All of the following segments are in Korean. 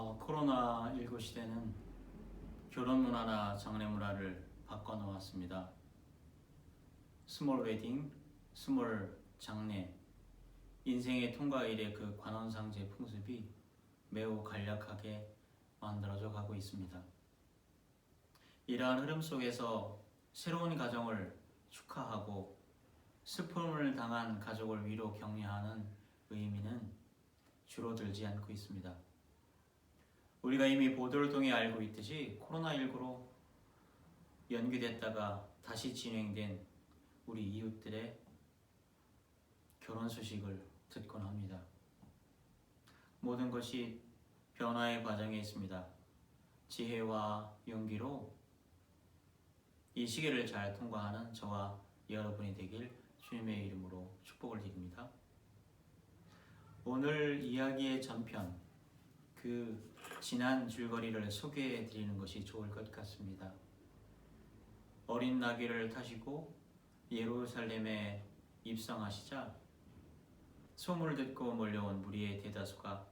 어, 코로나19 시대는 결혼 문화나 장례 문화를 바꿔놓았습니다. 스몰 웨딩, 스몰 장례, 인생의 통과 일의 그 관원상제 풍습이 매우 간략하게 만들어져 가고 있습니다. 이러한 흐름 속에서 새로운 가정을 축하하고 슬픔을 당한 가족을 위로 격려하는 의미는 줄어들지 않고 있습니다. 우리가 이미 보도를 통해 알고 있듯이 코로나19로 연기됐다가 다시 진행된 우리 이웃들의 결혼 소식을 듣곤 합니다. 모든 것이 변화의 과정에 있습니다. 지혜와 용기로 이 시기를 잘 통과하는 저와 여러분이 되길 주님의 이름으로 축복을 드립니다. 오늘 이야기의 전편 그 지난 줄거리를 소개해 드리는 것이 좋을 것 같습니다. 어린 나귀를 타시고 예루살렘에 입성하시자 소문을 듣고 몰려온 무리의 대다수가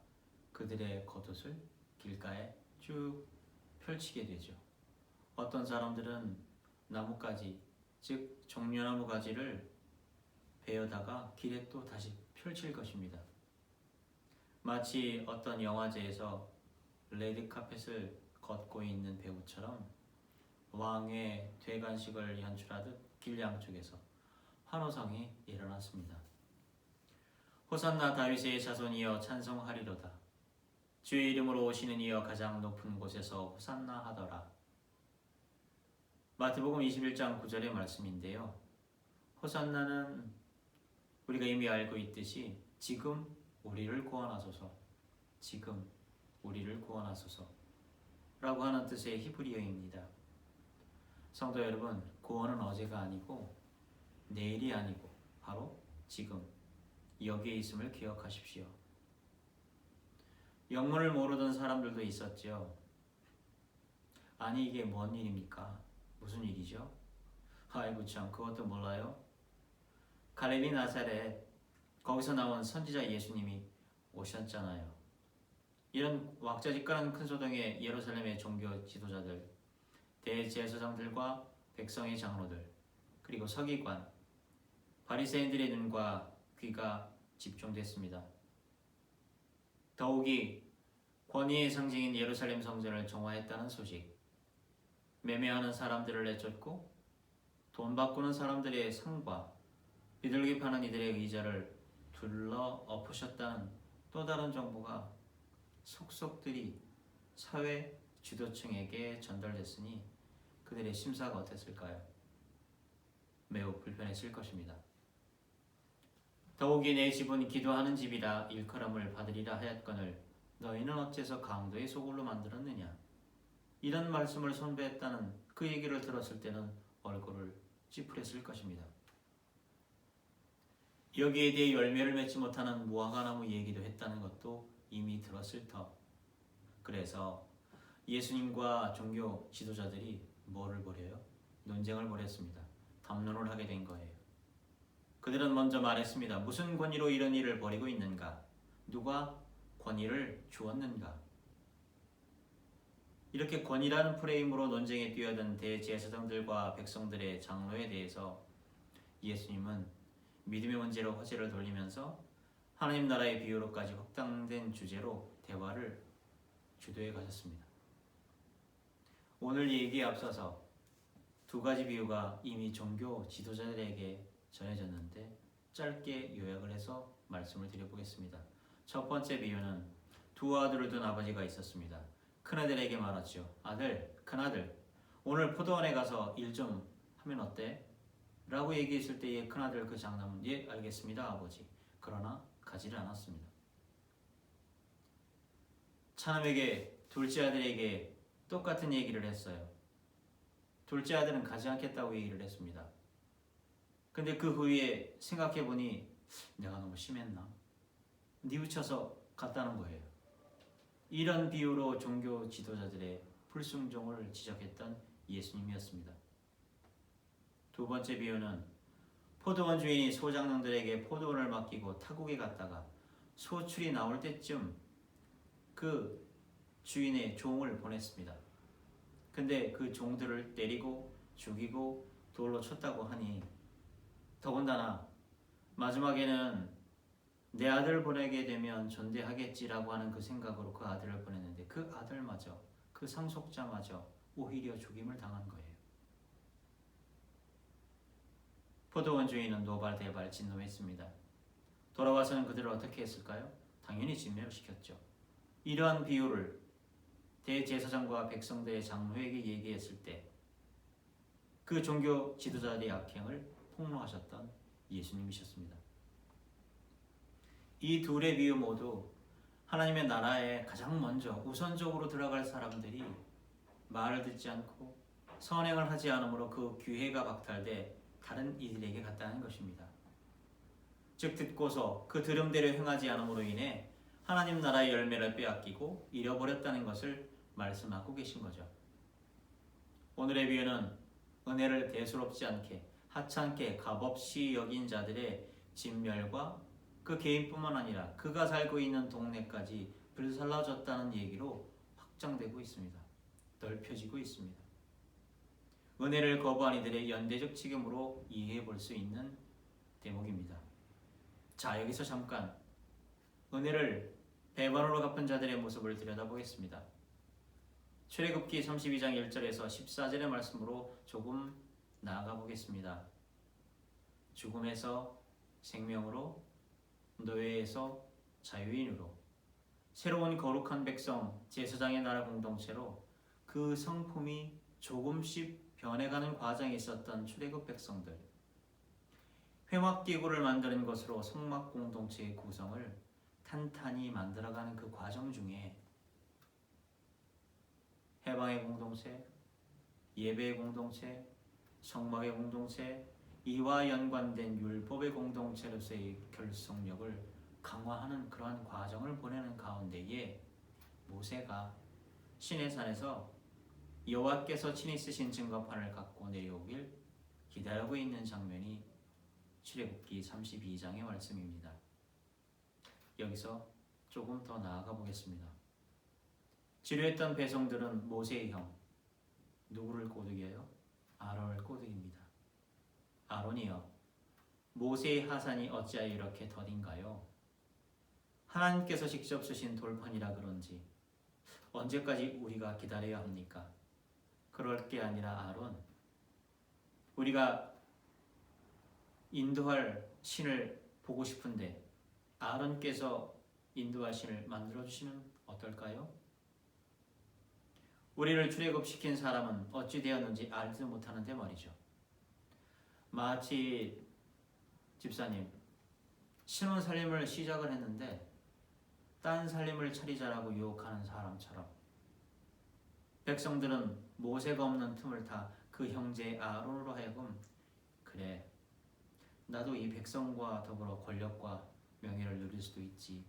그들의 겉옷을 길가에 쭉 펼치게 되죠. 어떤 사람들은 나뭇가지, 즉 종려나무 가지를 베어다가 길에 또 다시 펼칠 것입니다. 마치 어떤 영화제에서 레드 카펫을 걷고 있는 배우처럼 왕의 퇴관식을 연출하듯 길 양 쪽에서 환호성이 일어났습니다. 호산나 다윗의 자손이여 찬송하리로다. 주의 이름으로 오시는 이여 가장 높은 곳에서 호산나 하더라. 마태복음 21장 9절의 말씀인데요. 호산나는 우리가 이미 알고 있듯이 지금 우리를 구원하소서. 지금 우리를 구원하소서. 라고 하는 뜻의 히브리어입니다. 성도 여러분, 구원은 어제가 아니고 내일이 아니고 바로 지금 여기에 있음을 기억하십시오. 영문을 모르던 사람들도 있었죠. 아니 이게 뭔 일입니까? 무슨 일이죠? 아이고 참 그것도 몰라요. 갈릴리 나사렛 거기서 나온 선지자 예수님이 오셨잖아요. 이런 왁자지껄한 큰 소동에 예루살렘의 종교 지도자들, 대제사장들과 백성의 장로들, 그리고 서기관, 바리새인들의 눈과 귀가 집중됐습니다. 더욱이 권위의 상징인 예루살렘 성전을 정화했다는 소식, 매매하는 사람들을 내쫓고 돈 바꾸는 사람들의 상과 비둘기 파는 이들의 의자를 둘러 엎으셨다는 또 다른 정보가 속속들이 사회 주도층에게 전달됐으니 그들의 심사가 어땠을까요? 매우 불편했을 것입니다. 더욱이 내 집은 기도하는 집이라 일컬음을 받으리라 하였거늘 너희는 어째서 강도의 소굴로 만들었느냐? 이런 말씀을 선배했다는 그 얘기를 들었을 때는 얼굴을 찌푸렸을 것입니다. 여기에 대해 열매를 맺지 못하는 무화과나무 얘기도 했다는 것도 이미 들었을 터. 그래서 예수님과 종교 지도자들이 뭐를 벌여요? 논쟁을 벌였습니다. 담론을 하게 된 거예요. 그들은 먼저 말했습니다. 무슨 권위로 이런 일을 벌이고 있는가? 누가 권위를 주었는가? 이렇게 권위라는 프레임으로 논쟁에 뛰어든 대제사장들과 백성들의 장로에 대해서 예수님은 믿음의 문제로 화제를 돌리면서 하나님 나라의 비유로까지 확장된 주제로 대화를 주도해 가셨습니다. 오늘 얘기에 앞서서 두 가지 비유가 이미 종교 지도자들에게 전해졌는데 짧게 요약을 해서 말씀을 드려보겠습니다. 첫 번째 비유는 두 아들을 둔 아버지가 있었습니다. 큰아들에게 말하죠. 아들, 큰아들, 오늘 포도원에 가서 일 좀 하면 어때? 라고 얘기했을 때의 큰아들 그 장남은 예, 알겠습니다, 아버지. 그러나 가지를 않았습니다. 차남에게 둘째 아들에게 똑같은 얘기를 했어요. 둘째 아들은 가지 않겠다고 얘기를 했습니다. 근데 그 후에 생각해보니 내가 너무 심했나? 뉘우쳐서 갔다는 거예요. 이런 비유로 종교 지도자들의 불순종을 지적했던 예수님이었습니다. 두 번째 비유는 포도원 주인이 소장농들에게 포도원을 맡기고 타국에 갔다가 소출이 나올 때쯤 그 주인의 종을 보냈습니다. 근데 그 종들을 때리고 죽이고 돌로 쳤다고 하니 더군다나 마지막에는 내 아들 보내게 되면 존대하겠지라고 하는 그 생각으로 그 아들을 보냈는데 그 아들마저 그 상속자마저 오히려 죽임을 당한 거예요. 포도원 주인은 노발 대발 진노했습니다. 돌아와서는 그들을 어떻게 했을까요? 당연히 진멸시켰죠. 이러한 비유를 대제사장과 백성들의 장로에게 얘기했을 때 그 종교 지도자들의 악행을 폭로하셨던 예수님이셨습니다. 이 둘의 비유 모두 하나님의 나라에 가장 먼저 우선적으로 들어갈 사람들이 말을 듣지 않고 선행을 하지 않으므로 그 기회가 박탈돼 다른 이들에게 갔다는 것입니다. 즉 듣고서 그 들음대로 행하지 않음으로 인해 하나님 나라의 열매를 빼앗기고 잃어버렸다는 것을 말씀하고 계신 거죠. 오늘의 비유는 은혜를 대수롭지 않게 하찮게 값없이 여긴 자들의 진멸과 그 개인뿐만 아니라 그가 살고 있는 동네까지 불살라졌다는 얘기로 확장되고 있습니다. 넓혀지고 있습니다. 은혜를 거부한 이들의 연대적 책임으로 이해해 볼 수 있는 대목입니다. 자, 여기서 잠깐 은혜를 배반으로 갚은 자들의 모습을 들여다보겠습니다. 출애굽기 32장 1절에서 14절의 말씀으로 조금 나아가 보겠습니다. 죽음에서 생명으로 노예에서 자유인으로 새로운 거룩한 백성 제사장의 나라 공동체로 그 성품이 조금씩 변해가는 과정에 있었던 출애굽 백성들. 회막기구를 만드는 것으로 성막 공동체의 구성을 탄탄히 만들어가는 그 과정 중에 해방의 공동체, 예배의 공동체, 성막의 공동체, 이와 연관된 율법의 공동체로서의 결속력을 강화하는 그러한 과정을 보내는 가운데에 모세가 시내산에서 여호와께서 친히 쓰신 증거판을 갖고 내려오길 기다리고 있는 장면이 출애굽기 32장의 말씀입니다. 여기서 조금 더 나아가 보겠습니다. 지루했던 배성들은 모세의 형 누구를 꼬드겨요? 아론을 꼬드깁니다. 아론이여 모세의 하산이 어찌하여 이렇게 더딘가요? 하나님께서 직접 쓰신 돌판이라 그런지 언제까지 우리가 기다려야 합니까? 그럴 게 아니라 아론 우리가 인도할 신을 보고 싶은데 아론께서 인도할 신을 만들어 주시면 어떨까요? 우리를 출애굽시킨 사람은 어찌 되었는지 알지도 못하는데 말이죠. 마치 집사님 신혼 살림을 시작을 했는데 딴 살림을 차리자라고 유혹하는 사람처럼 백성들은 모세가 없는 틈을 타 그 형제 아론으로 하여금 그래 나도 이 백성과 더불어 권력과 명예를 누릴 수도 있지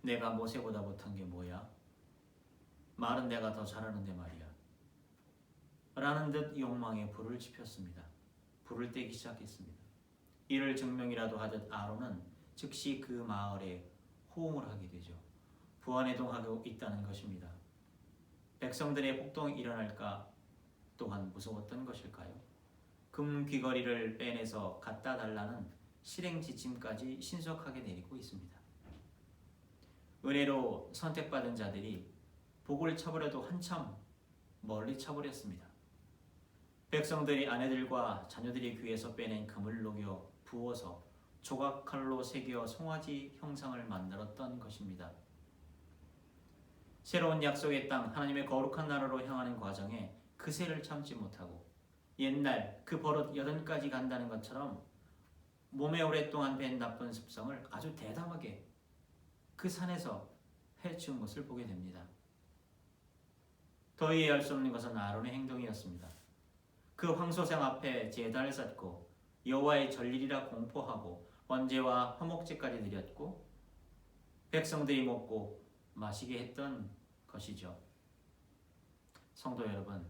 내가 모세보다 못한 게 뭐야? 말은 내가 더 잘하는데 말이야. 라는 듯 욕망에 불을 지폈습니다. 불을 떼기 시작했습니다. 이를 증명이라도 하듯 아론은 즉시 그 마을에 호응을 하게 되죠. 부안해동하고 있다는 것입니다. 백성들의 폭동이 일어날까 또한 무서웠던 것일까요? 금 귀걸이를 빼내서 갖다 달라는 실행 지침까지 신속하게 내리고 있습니다. 은혜로 선택받은 자들이 복을 쳐버려도 한참 멀리 쳐버렸습니다. 백성들이 아내들과 자녀들이 귀에서 빼낸 금을 녹여 부어서 조각칼로 새겨 송아지 형상을 만들었던 것입니다. 새로운 약속의 땅 하나님의 거룩한 나라로 향하는 과정에 그새를 참지 못하고 옛날 그 버릇 여든까지 간다는 것처럼 몸에 오랫동안 밴 나쁜 습성을 아주 대담하게 그 산에서 해치운 것을 보게 됩니다. 더 이해할 수 없는 것은 아론의 행동이었습니다. 그 황소생 앞에 제단을 쌓고 여호와의 전일이라 공포하고 번제와 화목제까지 드렸고 백성들이 먹고 마시게 했던 것이죠. 성도 여러분,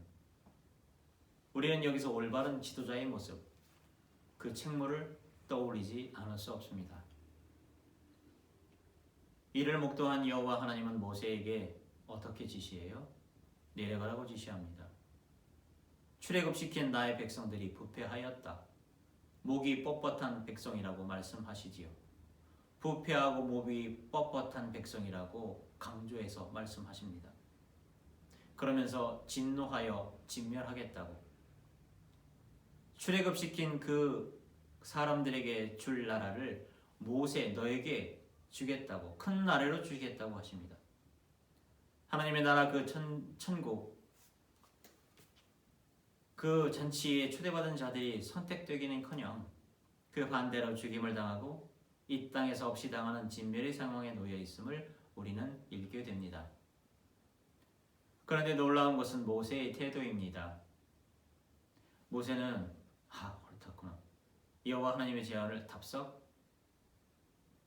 우리는 여기서 올바른 지도자의 모습, 그 책무를 떠올리지 않을 수 없습니다. 이를 목도한 여호와 하나님은 모세에게 어떻게 지시해요? 내려가라고 지시합니다. 출애굽시킨 나의 백성들이 부패하였다. 목이 뻣뻣한 백성이라고 말씀하시지요. 부패하고 목이 뻣뻣한 백성이라고 강조해서 말씀하십니다. 그러면서 진노하여 진멸하겠다고 출애굽시킨 그 사람들에게 줄 나라를 모세 너에게 주겠다고 큰 나라로 주겠다고 하십니다. 하나님의 나라 그 천, 천국 그 잔치에 초대받은 자들이 선택되기는커녕 그 반대로 죽임을 당하고 이 땅에서 없이 당하는 진멸의 상황에 놓여 있음을 우리는 읽게 됩니다. 그런데 놀라운 것은 모세의 태도입니다. 모세는 아 그렇다구나 여호와 하나님의 제안을 답석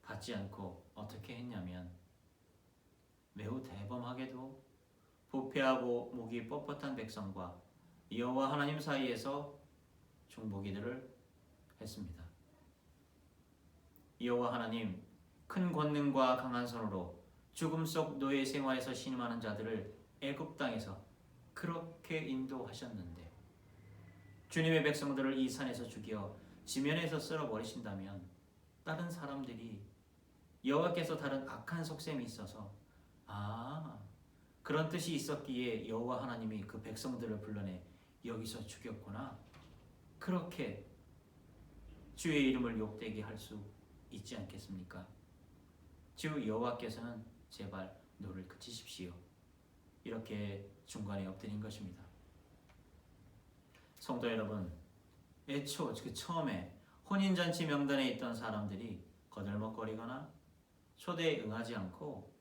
받지 않고 어떻게 했냐면 매우 대범하게도 부패하고 목이 뻣뻣한 백성과 여호와 하나님 사이에서 중보기들을 했습니다. 여호와 하나님 큰 권능과 강한 손으로 죽음 속 노예 생활에서 신임하는 자들을 애굽 땅에서 그렇게 인도하셨는데 주님의 백성들을 이 산에서 죽여 지면에서 쓸어 버리신다면 다른 사람들이 여호와께서 다른 악한 속셈이 있어서 아 그런 뜻이 있었기에 여호와 하나님이 그 백성들을 불러내 여기서 죽였구나 그렇게 주의 이름을 욕되게 할 수 있지 않겠습니까? 주 여호와께서는 제발 노를 그치십시오. 이렇게 중간에 엎드린 것입니다. 성도 여러분, 애초 그 처음에 혼인잔치 명단에 있던 사람들이 거들먹거리거나 초대에 응하지 않고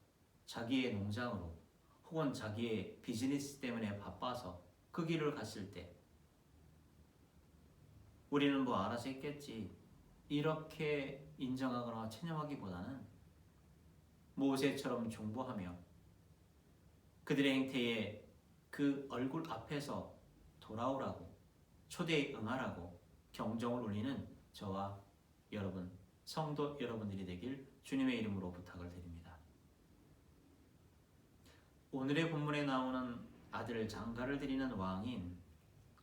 자기의 농장으로 혹은 자기의 비즈니스 때문에 바빠서 그 길을 갔을 때 우리는 뭐 알아서 했겠지 이렇게 인정하거나 체념하기보다는 모세처럼 중보하며 그들의 행태에 그 얼굴 앞에서 돌아오라고 초대에 응하라고 경종을 울리는 저와 여러분 성도 여러분들이 되길 주님의 이름으로 부탁을 드립니다. 오늘의 본문에 나오는 아들 장가를 드리는 왕인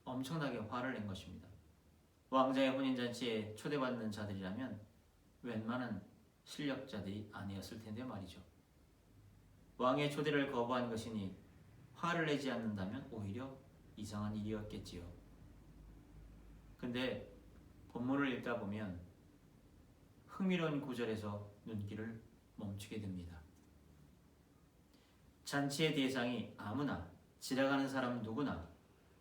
엄청나게 화를 낸 것입니다. 왕자의 혼인잔치에 초대받는 자들이라면 웬만한 실력자들이 아니었을 텐데 말이죠. 왕의 초대를 거부한 것이니 화를 내지 않는다면 오히려 이상한 일이었겠지요. 근데 본문을 읽다 보면 흥미로운 구절에서 눈길을 멈추게 됩니다. 잔치의 대상이 아무나 지나가는 사람 누구나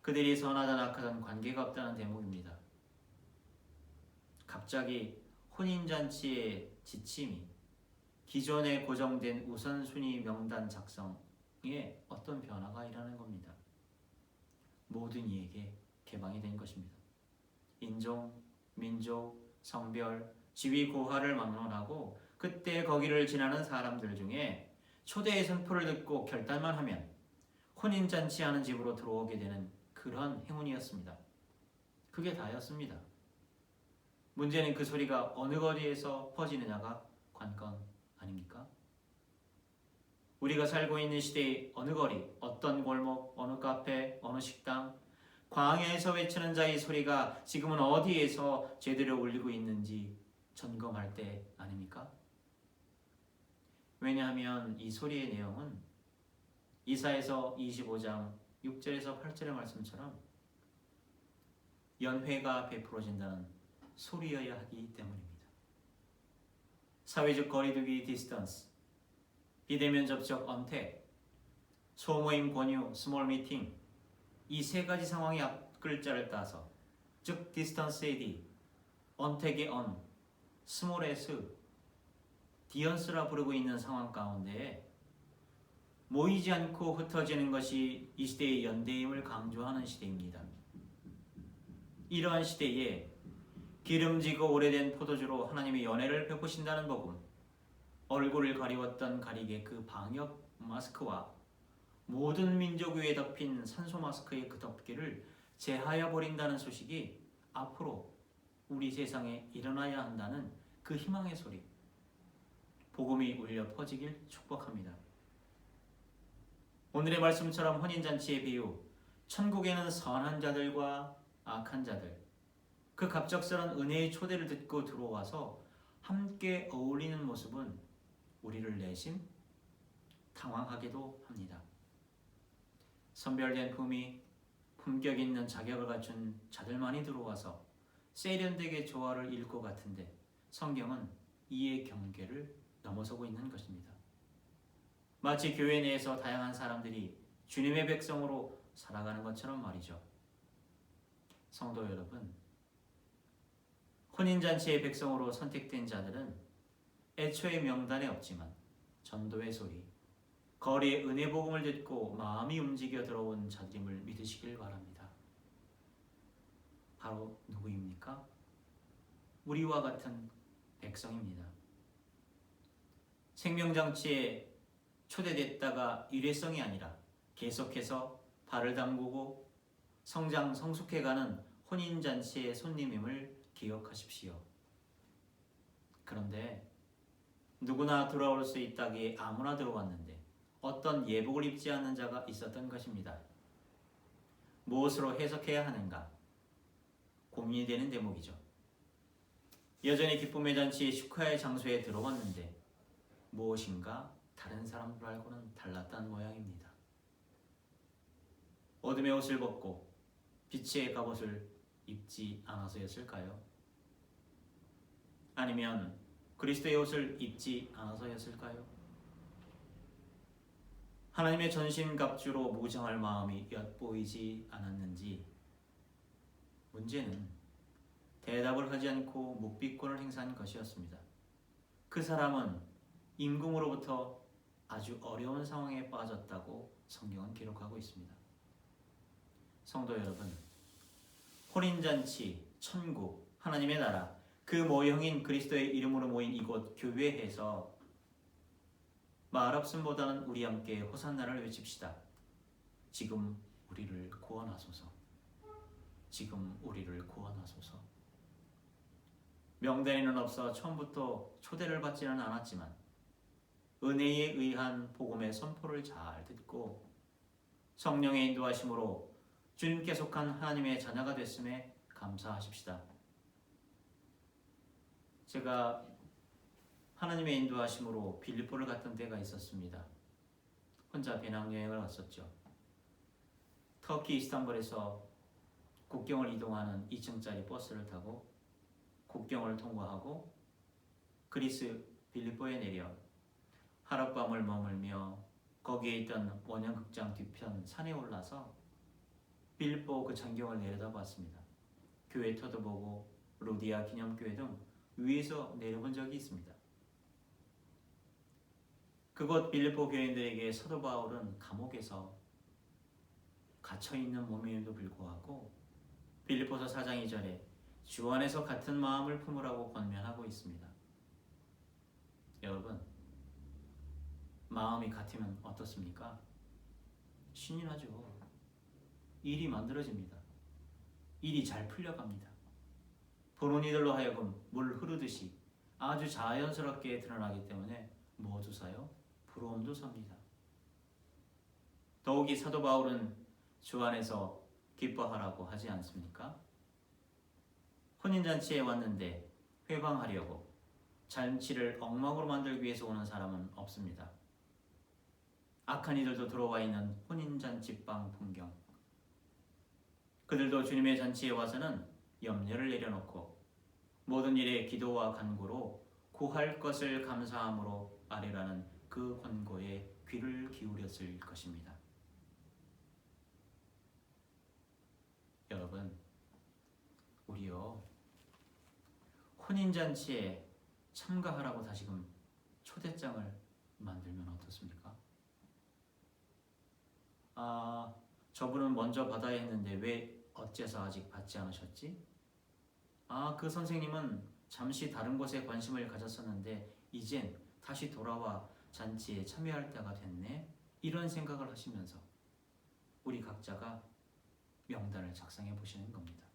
그들이 선하든 악하든 관계가 없다는 대목입니다. 갑자기 혼인잔치의 지침이 기존에 고정된 우선순위 명단 작성에 어떤 변화가 일어나는 겁니다. 모든 이에게 개방이 된 것입니다. 인종, 민족, 성별, 지위 고하를 막론하고 그때 거기를 지나는 사람들 중에 초대의 선포를 듣고 결단만 하면 혼인잔치 하는 집으로 들어오게 되는 그런 행운이었습니다. 그게 다였습니다. 문제는 그 소리가 어느 거리에서 퍼지느냐가 관건 아닙니까? 우리가 살고 있는 시대의 어느 거리, 어떤 골목, 어느 카페, 어느 식당, 광야에서 외치는 자의 소리가 지금은 어디에서 제대로 울리고 있는지 점검할 때 아닙니까? 왜냐하면 이 소리의 내용은 이사에서 25장 6절에서 8절의 말씀처럼 연회가 베풀어진다는 소리여야 하기 때문입니다. 사회적 거리두기 디스턴스, 비대면 접촉 언택, 소모임 권유 스몰 미팅 이 세 가지 상황의 앞 글자를 따서 즉 디스턴스의 D, 언택의 언, 스몰의 스, 디언스라 부르고 있는 상황 가운데 모이지 않고 흩어지는 것이 이 시대의 연대임을 강조하는 시대입니다. 이러한 시대에 기름지고 오래된 포도주로 하나님의 연애를 베푸신다는 복음, 얼굴을 가리웠던 가리개 그 방역 마스크와 모든 민족 위에 덮인 산소 마스크의 그 덮개를 제하여 버린다는 소식이 앞으로 우리 세상에 일어나야 한다는 그 희망의 소리, 복음이 울려 퍼지길 축복합니다. 오늘의 말씀처럼 혼인잔치의 비유, 천국에는 선한 자들과 악한 자들, 그 갑작스런 은혜의 초대를 듣고 들어와서 함께 어울리는 모습은 우리를 내심 당황하게도 합니다. 선별된 품이 품격 있는 자격을 갖춘 자들만이 들어와서 세련되게 조화를 것 같은데 성경은 이의 경계를 넘어서고 있는 것입니다. 마치 교회 내에서 다양한 사람들이 주님의 백성으로 살아가는 것처럼 말이죠. 성도 여러분, 혼인잔치의 백성으로 선택된 자들은 애초에 명단에 없지만 전도의 소리, 거리의 은혜 복음을 듣고 마음이 움직여 들어온 자들임을 믿으시길 바랍니다. 바로 누구입니까? 우리와 같은 백성입니다. 생명장치에 초대됐다가 일회성이 아니라 계속해서 발을 담그고 성장 성숙해가는 혼인잔치의 손님임을 기억하십시오. 그런데 누구나 돌아올 수 있다기에 아무나 들어왔는데 어떤 예복을 입지 않는 자가 있었던 것입니다. 무엇으로 해석해야 하는가? 고민이 되는 대목이죠. 여전히 기쁨의 잔치 축하의 장소에 들어왔는데 무엇인가 다른 사람들하고는 달랐다는 모양입니다. 어둠의 옷을 벗고 빛의 갑옷을 입지 않아서였을까요? 아니면 그리스도의 옷을 입지 않아서였을까요? 하나님의 전신갑주로 무장할 마음이 엿보이지 않았는지 문제는 대답을 하지 않고 묵비권을 행사한 것이었습니다. 그 사람은 임금으로부터 아주 어려운 상황에 빠졌다고 성경은 기록하고 있습니다. 성도 여러분, 혼인잔치, 천국, 하나님의 나라, 그 모형인 그리스도의 이름으로 모인 이곳 교회에서 말없음보다는 우리 함께 호산나를 외칩시다. 지금 우리를 구원하소서. 지금 우리를 구원하소서. 명단에는 없어 처음부터 초대를 받지는 않았지만 은혜에 의한 복음의 선포를 잘 듣고 성령의 인도하심으로 주님께 속한 하나님의 자녀가 됐음에 감사하십시다. 제가 하나님의 인도하심으로 빌립보를 갔던 때가 있었습니다. 혼자 배낭여행을 왔었죠. 터키 이스탄불에서 국경을 이동하는 2층짜리 버스를 타고 국경을 통과하고 그리스 빌립보에 내려 하룻밤을 머물며 거기에 있던 원형극장 뒤편 산에 올라서 빌립보 그 전경을 내려다봤습니다. 교회 터도 보고 로디아 기념교회 등 위에서 내려본 적이 있습니다. 그곳 빌립보 교인들에게 사도 바울은 감옥에서 갇혀 있는 몸임에도 불구하고 빌립보서 4장 2절에 주 안에서 같은 마음을 품으라고 권면하고 있습니다. 여러분, 마음이 같으면 어떻습니까? 신이 나죠. 일이 만들어집니다. 일이 잘 풀려갑니다. 보는 이들로 하여금 물 흐르듯이 아주 자연스럽게 드러나기 때문에 모두 사요 부러움도 삽니다. 더욱이 사도 바울은 주 안에서 기뻐하라고 하지 않습니까? 혼인잔치에 왔는데 회방하려고 잔치를 엉망으로 만들기 위해서 오는 사람은 없습니다. 악한 이들도 들어와 있는 혼인잔치방 풍경. 그들도 주님의 잔치에 와서는 염려를 내려놓고 모든 일에 기도와 간구로 구할 것을 감사함으로 아뢰라는 그 권고에 귀를 기울였을 것입니다. 여러분, 우리요 혼인잔치에 참가하라고 다시금 초대장을 만들면 어떻습니까? 아, 저분은 먼저 받아야 했는데 왜 어째서 아직 받지 않으셨지? 아, 그 선생님은 잠시 다른 곳에 관심을 가졌었는데 이젠 다시 돌아와 잔치에 참여할 때가 됐네. 이런 생각을 하시면서 우리 각자가 명단을 작성해 보시는 겁니다.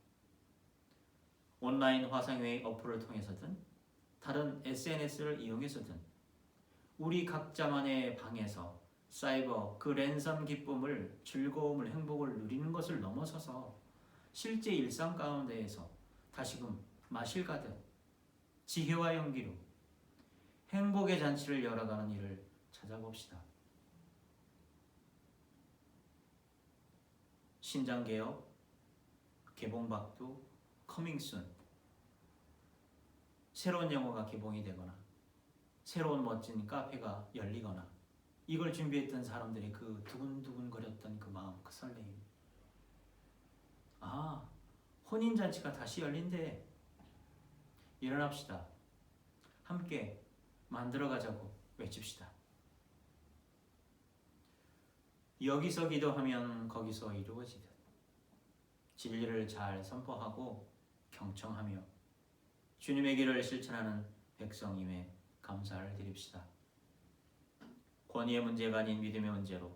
온라인 화상회의 어플을 통해서든 다른 SNS를 이용해서든 우리 각자만의 방에서 사이버 그 랜선 기쁨을 즐거움을 행복을 누리는 것을 넘어서서 실제 일상 가운데에서 다시금 마실 가득 지혜와 연기로 행복의 잔치를 열어가는 일을 찾아봅시다. 신장개혁 개봉박두 커밍순 새로운 영화가 개봉이 되거나 새로운 멋진 카페가 열리거나 이걸 준비했던 사람들의 그 두근두근거렸던 그 마음 그 설레임 아 혼인잔치가 다시 열린대. 일어납시다. 함께 만들어가자고 외칩시다. 여기서 기도하면 거기서 이루어지듯 진리를 잘 선포하고 경청하며 주님의 길을 실천하는 백성임에 감사를 드립시다. 권위의 문제가 아닌 믿음의 문제로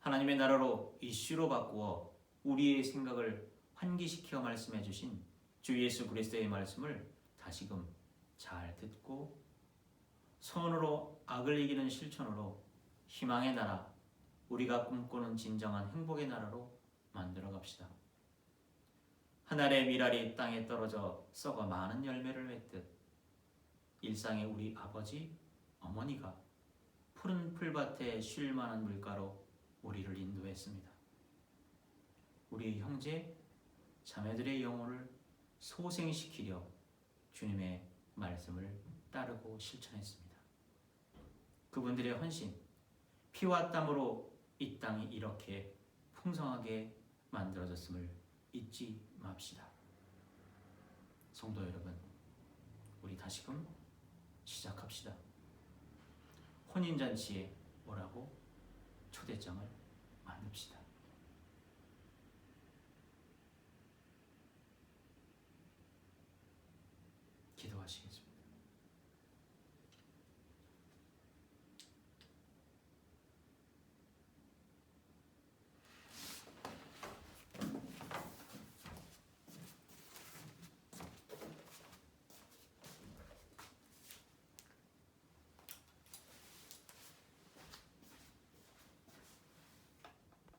하나님의 나라로 이슈로 바꾸어 우리의 생각을 환기시켜 말씀해 주신 주 예수 그리스도의 말씀을 다시금 잘 듣고 손으로 악을 이기는 실천으로 희망의 나라 우리가 꿈꾸는 진정한 행복의 나라로 만들어 갑시다. 하늘의 미랄이 땅에 떨어져 썩어 많은 열매를 맺듯 일상의 우리 아버지, 어머니가 푸른 풀밭에 쉴 만한 물가로 우리를 인도했습니다. 우리 형제, 자매들의 영혼을 소생시키려 주님의 말씀을 따르고 실천했습니다. 그분들의 헌신, 피와 땀으로 이 땅이 이렇게 풍성하게 만들어졌음을 잊지 맙시다. 성도 여러분, 우리 다시금 시작합시다. 혼인잔치에 오라고 초대장을 만듭시다.